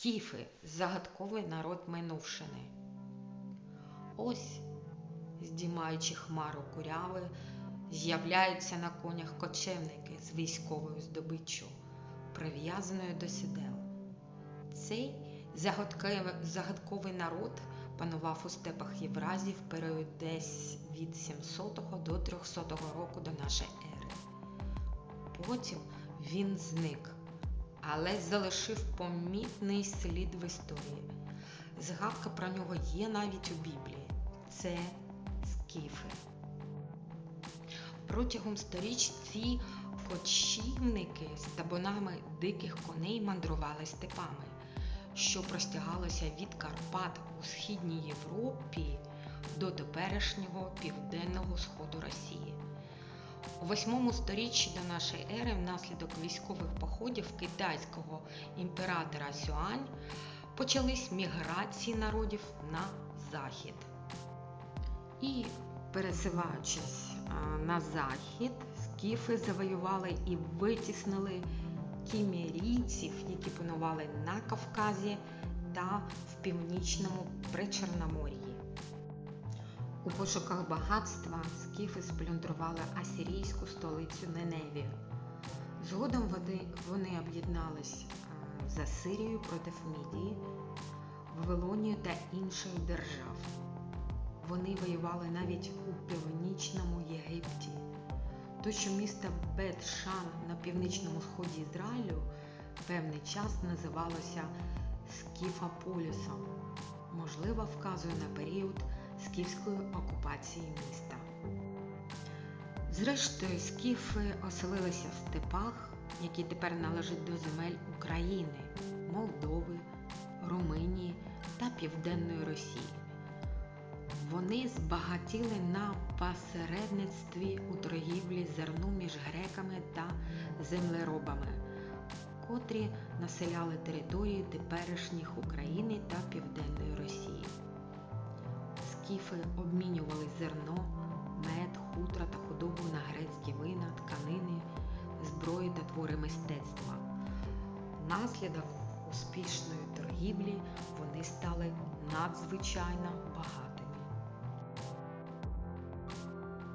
Скіфи загадковий народ минувшини. Ось, здіймаючи хмару куряви, з'являються на конях кочевники з військовою здобиччю, прив'язаною до сідел. Цей загадковий народ панував у степах Євразії в період десь від 700 до 300 року до нашої ери. Потім він зник, але залишив помітний слід в історії. Згадка про нього є навіть у Біблії. Це скіфи. Протягом сторіч ці кочівники з табунами диких коней мандрували степами, що простягалося від Карпат у східній Європі до теперішнього південного сходу Росії. У восьмому сторіччі до нашої ери внаслідок військових походів китайського імператора Сюань почались міграції народів на захід. І пересуваючись а, на захід, скіфи завоювали і витіснили кімерійців, які панували на Кавказі та в північному Причорномор'ї. У пошуках багатства скіфи сплюндрували асирійську столицю Неневію. Згодом вони, об'єднались а, з Асирією проти Мідії, Вавилонію та інших держав. Вони воювали навіть у північному Єгипті. То, що місто Бет-Шан на північному сході Ізраїлю певний час називалося Скіфополісом, можливо, вказує на період скіфської окупації міста. Зрештою, скіфи оселилися в степах, які тепер належать до земель України, Молдови, Румунії та Південної Росії. Вони збагатіли на посередництві у торгівлі зерну між греками та землеробами, котрі населяли території теперішніх України та Південної Росії. Скіфи обмінювали зерно, мед, хутра та худобу на грецькі вина, тканини, зброї та твори мистецтва. Наслідок успішної торгівлі вони стали надзвичайно багатими.